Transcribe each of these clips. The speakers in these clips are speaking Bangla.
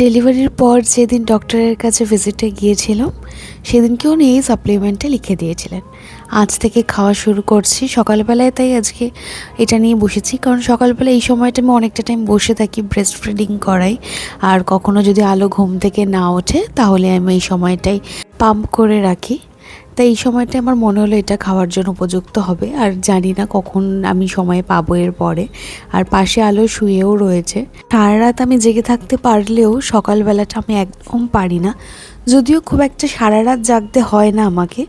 ডেলিভারির পর যেদিন ডক্টরের কাছে ভিজিটে গিয়েছিলাম সেদিনকে উনি এই সাপ্লিমেন্টে লিখে দিয়েছিলেন। আজ থেকে খাওয়া শুরু করছি সকালবেলায়, তাই আজকে এটা নিয়ে বসেছি। কারণ সকালবেলা এই সময়টা আমি অনেকটা টাইম বসে থাকি ব্রেস্ট ফিডিং করাই। আর কখনো যদি আলো ঘুম থেকে না ওঠে, তাহলে আমি এই সময়টাই পাম্প করে রাখি। তাই এই সময়টা আমার মনে হলো এটা খাওয়ার জন্য উপযুক্ত হবে। আর জানি না কখন আমি সময় পাবো এর পরে। আর পাশে আলো শুয়েও রয়েছে। সারা রাত আমি জেগে থাকতে পারলেও সকালবেলাটা আমি একদম পারি না। যদিও খুব একটা সারা রাত জাগতে হয় না আমাকে।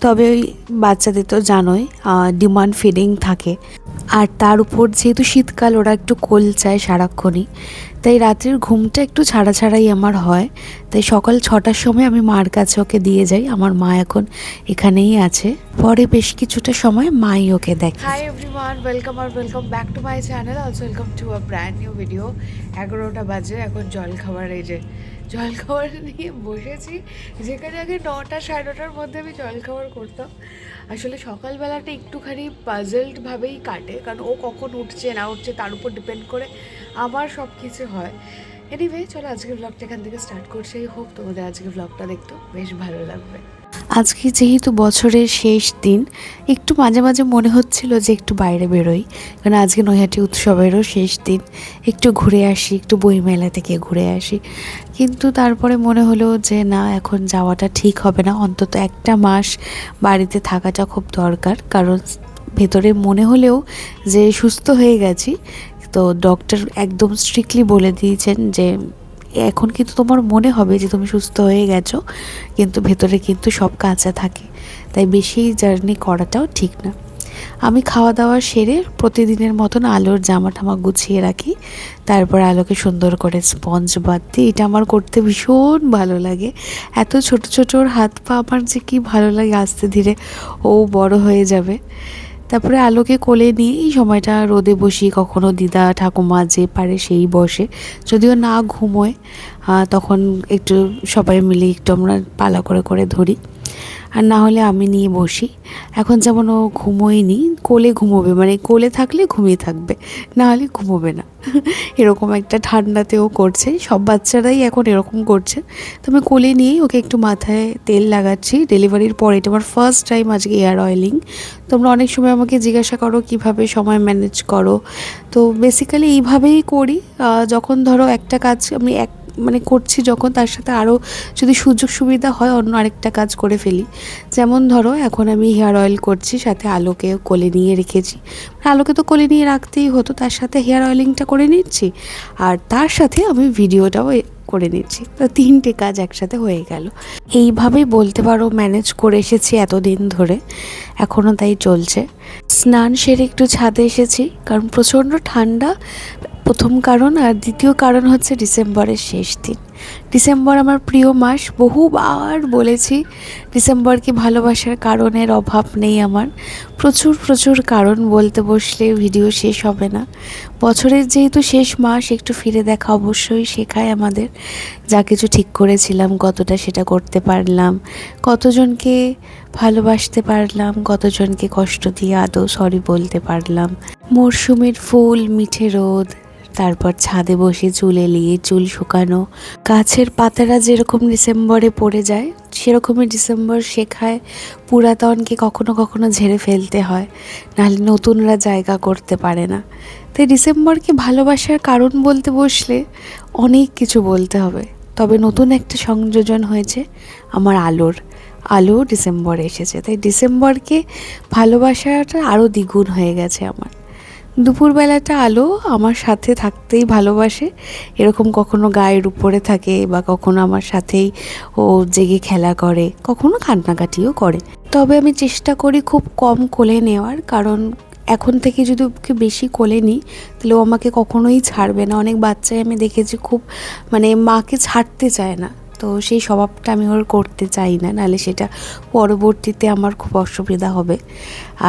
তবে ওই বাচ্চাদের তো জানোই ডিমান্ড ফিডিং থাকে। আর তার উপর যেহেতু শীতকাল, ওরা একটু কোল চায় সারাক্ষণই। তাই রাত্রির ঘুমটা একটু ছাড়া ছাড়াই আমার হয়। তাই সকাল ছটার সময় আমি মার কাছে ওকে দিয়ে যাই। আমার মা এখন এখানেই আছে। পরে বেশ কিছুটা সময় মাই ওকে দেখে। Hi everyone welcome R welcome back to my channel also welcome to a brand new video এগারোটা বাজে, এখন জল খাবার এই যে, জল খাবার নিয়ে বসেছি। যেখানে আগে নটা, সাড়ে নটার মধ্যে আমি জল খাবার করতাম। আসলে সকালবেলাটা একটুখানি পাজলডভাবেই কাটে, কারণ ও কখন উঠছে, না উঠছে তার উপর ডিপেন্ড করে আমার সব কিছু হয়। এনিওয়ে চলো আজকের ব্লগটা এখান থেকে স্টার্ট করছি। হোপ তোমাদের আজকের ব্লগটা দেখতে বেশ ভালো লাগবে। আজকে যেহেতু বছরের শেষ দিন, একটু মাঝে মাঝে মনে হচ্ছিল যে একটু বাইরে বেরোই। কারণ আজকে নৈহাটি উৎসবেরও শেষ দিন। একটু ঘুরে আসি, একটু বইমেলা থেকে ঘুরে আসি। কিন্তু তারপরে মনে হলো যে না, এখন যাওয়াটা ঠিক হবে না। অন্তত একটা মাস বাড়িতে থাকাটা খুব দরকার। কারণ ভেতরে মনে হলেও যে সুস্থ হয়ে গেছি, তো ডক্টর একদম স্ট্রিক্টলি বলে দিয়েছেন যে এখন কিন্তু তোমার মনে হবে যে তুমি সুস্থ হয়ে গেছো, কিন্তু ভেতরে কিন্তু সব কাঁচা থাকে। তাই বেশি জার্নি করাটাও ঠিক না। আমি খাওয়া দাওয়া সেরে প্রতিদিনের মতন আলোর জামা টামা গুছিয়ে রাখি, তারপর আলোকে সুন্দর করে স্পঞ্জ বাদ দিই এটা আমার করতে ভীষণ ভালো লাগে। এত ছোট ছোট ওর হাত পা আমার যে কী ভালো লাগে, আস্তে ধীরে ও বড় হয়ে যাবে। তারপরে আলোকে কোলে নিয়ে এই সময়টা রোদে বসি, কখনো দিদা ঠাকুমা যে পারে সেই বসে। যদিও না ঘুমোয় তখন একটু সবাই মিলে একটু আমরা পালা করে করে ধরি। আর না হলে আমি নিয়ে বসি। এখন যেমন ও ঘুমোয়নি, কোলে ঘুমোবে মানে কোলে থাকলে ঘুমিয়ে থাকবে, না হলে ঘুমোবে না। এরকম একটা ঠান্ডাতেও করছে, সব বাচ্চারাই এখন এরকম করছে। তো আমি কোলে নিয়েই ওকে একটু মাথায় তেল লাগাচ্ছি, ডেলিভারির পরে, এটা আমার ফার্স্ট টাইম আজকে এয়ার অয়েলিং তোমরা অনেক সময় আমাকে জিজ্ঞাসা করো, কীভাবে সময় ম্যানেজ করো? তো বেসিক্যালি এইভাবেই করি। যখন ধরো একটা কাজ আমি এক মানে করছি যখন তার সাথে আরও যদি সুযোগ সুবিধা হয় অন্য আরেকটা কাজ করে ফেলি। যেমন ধরো, এখন আমি হেয়ার অয়েল করছি, সাথে আলোকে কোলে নিয়ে রেখেছি। মানে আলোকে তো কোলে নিয়ে রাখতেই হতো, তার সাথে হেয়ার অয়েলিংটা করে নিচ্ছি। আর তার সাথে আমি ভিডিওটাও করে নিচ্ছি। তো তিনটে কাজ একসাথে হয়ে গেল। এইভাবেই বলতে পারো ম্যানেজ করে এসেছি এতদিন ধরে। এখনও তাই চলছে। স্নান সেরে একটু ছাদে এসেছি, কারণ প্রচণ্ড ঠান্ডা। প্রথম কারণ আর দ্বিতীয় কারণ হচ্ছে ডিসেম্বরের শেষ দিন। ডিসেম্বর আমার প্রিয় মাস, বহুবার বলেছি ডিসেম্বরকে ভালোবাসার কারণের অভাব নেই আমার। প্রচুর প্রচুর কারণ বলতে বসলে ভিডিও শেষ হবে না। বছরের যেহেতু শেষ মাস, একটু ফিরে দেখা অবশ্যই শেখায় আমাদের। যা কিছু ঠিক করেছিলাম, কতটা সেটা করতে পারলাম, কতজনকে ভালোবাসতে পারলাম, কতজনকে কষ্ট দিয়ে আদৌ সরি বলতে পারলাম। মরশুমের ফুল, মিঠে রোদ তারপর ছাদে বসে চুল এলিয়ে চুল শুকানো। গাছের পাতারা যেরকম ডিসেম্বরে পড়ে যায়, সেরকমই ডিসেম্বর শেখায় পুরাতনকে কখনো কখনো ঝেড়ে ফেলতে হয়, নাহলে নতুনরা জায়গা করতে পারে না। তাই ডিসেম্বরকে ভালোবাসার কারণ বলতে বসলে অনেক কিছু বলতে হবে। তবে নতুন একটা সংযোজন হয়েছে আমার আলোর। আলো ডিসেম্বরে এসেছে। তাই ডিসেম্বরকে ভালোবাসাটা আরও দ্বিগুণ হয়ে গেছে আমার। দুপুরবেলাটা আলো আমার সাথে থাকতেই ভালোবাসে। এরকম কখনো গায়ের উপরে থাকে বা কখনো আমার সাথেই ও জেগে খেলা করে, কখনো কান্নাকাটিও করে। তবে আমি চেষ্টা করি খুব কম কোলে নেওয়ার, কারণ এখন থেকে যদি ওকে বেশি কোলে নিই, তাহলে ও আমাকে কখনোই ছাড়বে না। অনেক বাচ্চাই আমি দেখেছি খুব মানে মাকে ছাড়তে চায় না। তো সেই স্বভাবটা আমি ওর করতে চাই না, নাহলে সেটা পরবর্তীতে আমার খুব অসুবিধা হবে।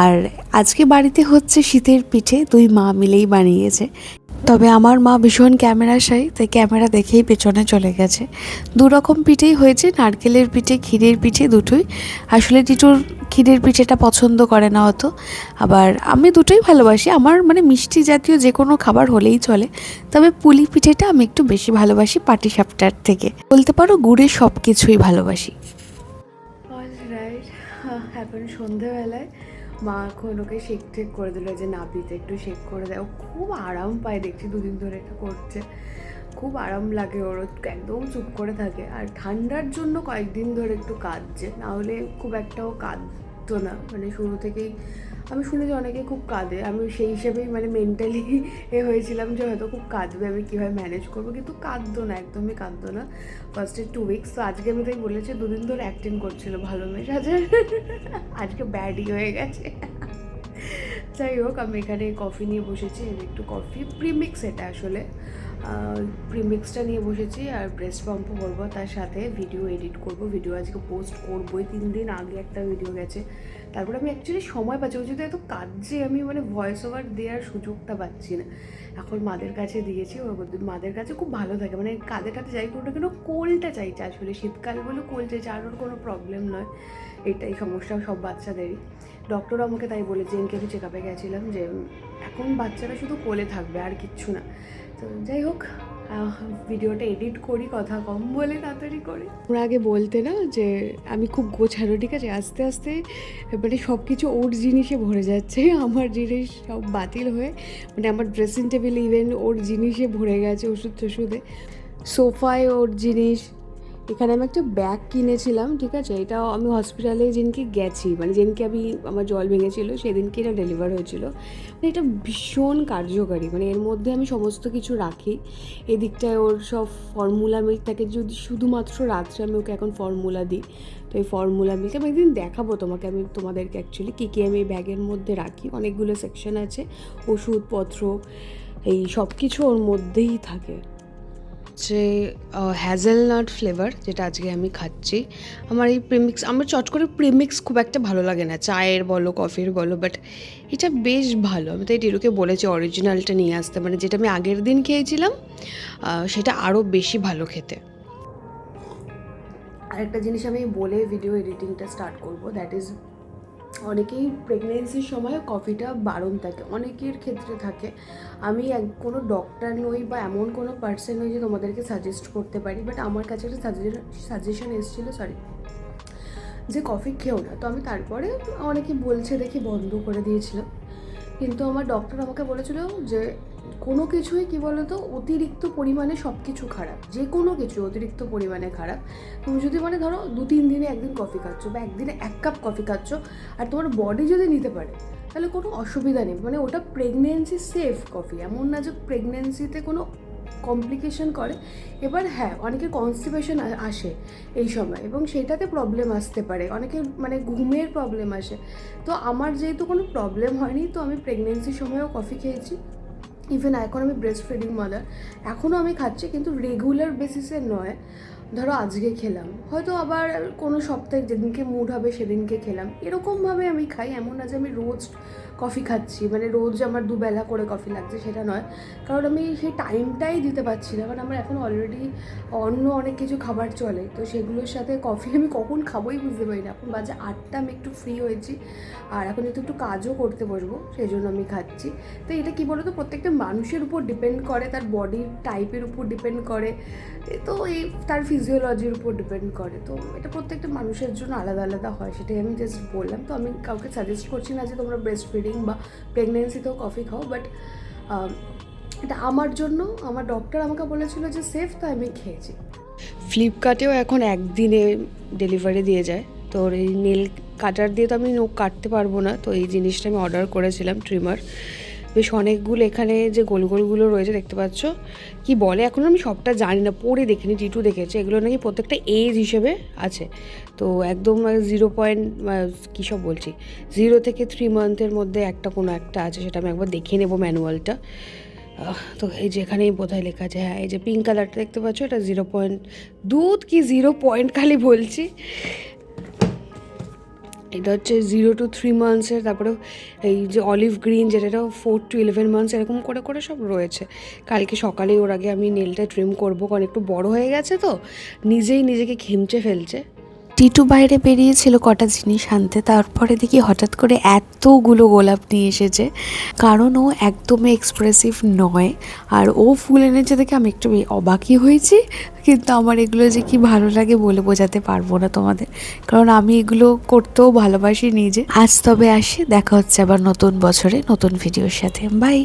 আর আজকে বাড়িতে হচ্ছে শীতের পিঠে দুই মা মিলেই বানিয়েছে। তবে আমার মা ভীষণ ক্যামেরা সাই তাই ক্যামেরা দেখেই পেছনে চলে গেছে। দু রকম পিঠেই হয়েছে, নারকেলের পিঠে, ক্ষীরের পিঠে দুটোই। আসলে টিটুর ক্ষীরের পিঠেটা পছন্দ করে না অত। আবার আমি দুটোই ভালোবাসি, আমার মানে মিষ্টি জাতীয় যে কোনো খাবার হলেই চলে। তবে পুলি পিঠেটা আমি একটু বেশি ভালোবাসি পাটি সাপটার থেকে। বলতে পারো গুড়ের সব কিছুই ভালোবাসি এখন সন্ধেবেলায়। মা এখন ওকে শেক ঠেক করে দিল যে নাপিতে একটু শেক করে দেয়। ও খুব আরাম পায় দেখছি দুদিন ধরে এটা করছে। খুব আরাম লাগে ওর একদম চুপ করে থাকে। আর ঠান্ডার জন্য কয়েকদিন ধরে একটু কাঁদছে নাহলে খুব একটাও কাঁদতো না। মানে শুরু থেকেই আমি শুনেছি অনেকে খুব কাঁদে। আমি সেই হিসেবেই মানে মেন্টালি এ হয়েছিলাম যে হয়তো খুব কাঁদবে, আমি কীভাবে ম্যানেজ করব? কিন্তু কাঁদতো না, একদমই কাঁদতো না। ফার্স্টে টু উইকস তো আজকে আমি তাই বলেছি, দুদিন ধরে অ্যাক্টিং করছিল ভালো মেয়ে সাজার আজকে ব্যাডই হয়ে গেছে। যাই হোক, আমি এখানে কফি নিয়ে বসেছি একটু কফি প্রিমিক্স এটা আসলে। প্রিমিক্সটা নিয়ে বসেছি আর ব্রেস্ট পাম্পও করব তার সাথে ভিডিও এডিট করব। ভিডিও আজকে পোস্ট করবোই, তিন দিন আগে একটা ভিডিও গেছে। তারপরে আমি অ্যাকচুয়ালি সময় পাচ্ছি ওই যদি এত কাজে আমি মানে ভয়েস ওভার দেওয়ার সুযোগটা পাচ্ছি না। এখন মাদের কাছে দিয়েছি মাদের কাছে খুব ভালো থাকে। মানে কাঁধে কাঁধে যাই কোনো কেন, কোলটা চাইছে আসলে। শীতকাল বলে কোল চাইছে আর ওর কোনো প্রবলেম নয়। এটাই সমস্যা সব বাচ্চাদেরই। ডক্টর আমাকে তাই বলেছে এনকে আমি চেক আপে গেছিলাম যে, এখন বাচ্চারা শুধু কোলে থাকবে, আর কিচ্ছু না। তো যাই হোক ভিডিওটা এডিট করি কথা কম বলে তাড়াতাড়ি করে। ওরা আগে বলতে না যে আমি খুব গোছানো ঠিক আছে? আস্তে আস্তে মানে সব কিছু ওর জিনিসে ভরে যাচ্ছে আমার জিনিস সব বাতিল হয়ে মানে আমার ড্রেসিং টেবিল ইভেন ওর জিনিসে ভরে গেছে ওষুধ টষুধে সোফায় ওর জিনিস এখানে আমি একটা ব্যাগ কিনেছিলাম, ঠিক আছে? এটাও আমি হসপিটালে যেদিনকে গেছি মানে যেদিনকে আমি, আমার জল ভেঙেছিল, সেদিনকে এটা ডেলিভার হয়েছিল। মানে এটা ভীষণ কার্যকারী মানে এর মধ্যে আমি সমস্ত কিছু রাখি। এদিকটায় ওর সব ফর্মুলা মিল্ক থাকে, যদি শুধুমাত্র রাত্রে আমি ওকে এখন ফর্মুলা দিই, তো এই ফর্মুলা মিল্ক আমি একদিন দেখাবো তোমাকে, আমি তোমাদেরকে অ্যাকচুয়ালি কী কী আমি এই ব্যাগের মধ্যে রাখি, অনেকগুলো সেকশন আছে, ওষুধপত্র, এই সব কিছু ওর মধ্যেই থাকে। হচ্ছে হ্যাজেলনাট ফ্লেভার যেটা আজকে আমি খাচ্ছি। আমার এই প্রিমিক্স আমার চট করে প্রিমিক্স খুব একটা ভালো লাগে না। চায়ের বলো কফির বলো বাট এটা বেশ ভালো। আমি তাই টিরুকে বলেছি অরিজিনালটা নিয়ে আসতে। মানে যেটা আমি আগের দিন খেয়েছিলাম সেটা আরও বেশি ভালো খেতে। আরেকটা জিনিস আমি বলে ভিডিও এডিটিংটা স্টার্ট করব দ্যাট ইজ অনেকেই প্রেগনেন্সির সময় কফিটা বারণ থাকে, অনেকের ক্ষেত্রে থাকে। আমি এক, কোনো ডক্টর নই বা এমন কোনো পার্সন নই যে তোমাদেরকে সাজেস্ট করতে পারি বাট আমার কাছে একটা সাজেশন এসেছিল সরি যে কফি খেও না। তো আমি তারপরে অনেকে বলছে, দেখি বন্ধ করে দিয়েছিলাম কিন্তু আমার ডক্টর আমাকে বলেছিল যে কোনো কিছুই কী বলতো অতিরিক্ত পরিমাণে সব কিছু খারাপ যে কোনো কিছু অতিরিক্ত পরিমাণে খারাপ। তুমি যদি মানে ধরো দু তিন দিনে একদিন কফি খাচ্ছ বা একদিনে এক কাপ কফি খাচ্ছ আর তোমার বডি যদি নিতে পারে, তাহলে কোনো অসুবিধা নেই। মানে ওটা প্রেগনেন্সি সেফ কফি এমন না যে প্রেগনেন্সিতে কোনো কমপ্লিকেশন করে। এবার হ্যাঁ অনেকের কনস্টিপেশন আসে এই সময় এবং সেটাতে প্রবলেম আসতে পারে। অনেকের মানে ঘুমের প্রবলেম আসে। তো আমার যেহেতু কোনো প্রবলেম হয়নি, তো আমি প্রেগনেন্সির সময়ও কফি খেয়েছি। ইভেন এখন আমি ব্রেস্ট ফিডিং মাদার এখনও আমি খাচ্ছি, কিন্তু রেগুলার বেসিসে নয়। ধরো আজকে খেলাম, হয়তো আবার কোনো সপ্তাহে যেদিনকে মুড হবে সেদিনকে খেলাম। এরকমভাবে আমি খাই, এমন না যে আমি রোজ কফি খাচ্ছি মানে রোজ আমার দুবেলা করে কফি লাগছে সেটা নয়। কারণ আমি সেই টাইমটাই দিতে পারছি না, কারণ আমার এখন অলরেডি অন্য অনেক কিছু খাবার চলে, তো সেগুলোর সাথে কফি আমি কখন খাবোই বুঝতে পারি না। এখন বাজে আটটা, আমি একটু ফ্রি হয়েছি, আর এখন একটু একটু কাজও করতে বসবো, সেই জন্য আমি খাচ্ছি। তো এটা কী বলতো, প্রত্যেকটা মানুষের উপর ডিপেন্ড করে, তার বডির টাইপের উপর ডিপেন্ড করে তো এই তার ফিজিওলজির উপর ডিপেন্ড করে। তো এটা প্রত্যেকটা মানুষের জন্য আলাদা আলাদা হয়, সেটাই আমি জাস্ট বললাম। তো আমি কাউকে সাজেস্ট করছি না যে তোমরা ব্রেস্ট ফিডিং বা প্রেগনেন্সিতেও কফি খাও বাট এটা আমার জন্য, আমার ডক্টর আমাকে বলেছিল যে সেফ তো আমি খেয়েছি। ফ্লিপকার্টেও এখন একদিনে ডেলিভারি দিয়ে যায়। তো এই নীল কাটার দিয়ে তো আমি নখ কাটতে পারব না। তো এই জিনিসটা আমি অর্ডার করেছিলাম ট্রিমার বেশ অনেকগুলো এখানে যে গোল গোলগুলো রয়েছে দেখতে পাচ্ছ। কি বলে? এখন আমি সবটা জানি না, পড়ে দেখিনি টিটু দেখেছে। এগুলো নাকি প্রত্যেকটা এজ হিসেবে আছে। তো একদম জিরো পয়েন্ট কী সব বলছি? জিরো থেকে থ্রি মান্থের মধ্যে একটা কোনো একটা আছে, সেটা আমি একবার দেখে নেব ম্যানুয়ালটা তো এই যে এখানেই বোধহয় লেখা আছে। হ্যাঁ এই যে পিঙ্ক কালারটা দেখতে পাচ্ছ, এটা জিরো পয়েন্ট দুধ কি জিরো পয়েন্ট খালি বলছি? এটা হচ্ছে জিরো টু থ্রি মান্থসের তারপরে এই যে অলিভ গ্রিন যেটা ফোর টু ইলেভেন মান্থস এরকম করে করে সব রয়েছে। কালকে সকালেই ওর আগে আমি নেলটা ট্রিম করব, কারণ একটু বড় হয়ে গেছে তো, নিজেই নিজেকে খেমচে ফেলছে। টিটু বাইরে বেরিয়েছিল কটা জিনিস আনতে, তারপরে দেখি হঠাৎ করে এতগুলো গোলাপ নিয়ে এসেছে। কারণ ও একদমই এক্সপ্রেসিভ নয়। আর ও ফুল এনেছে দেখে আমি একটু অবাকই হয়েছি। কিন্তু আমার এগুলো যে কি ভালো লাগে বলে বোঝাতে পারব না তোমাদের। কারণ আমি এগুলো করতেও ভালোবাসি নিজে। আজ তবে আসি, দেখা হচ্ছে আবার নতুন বছরে নতুন ভিডিওর সাথে। বাই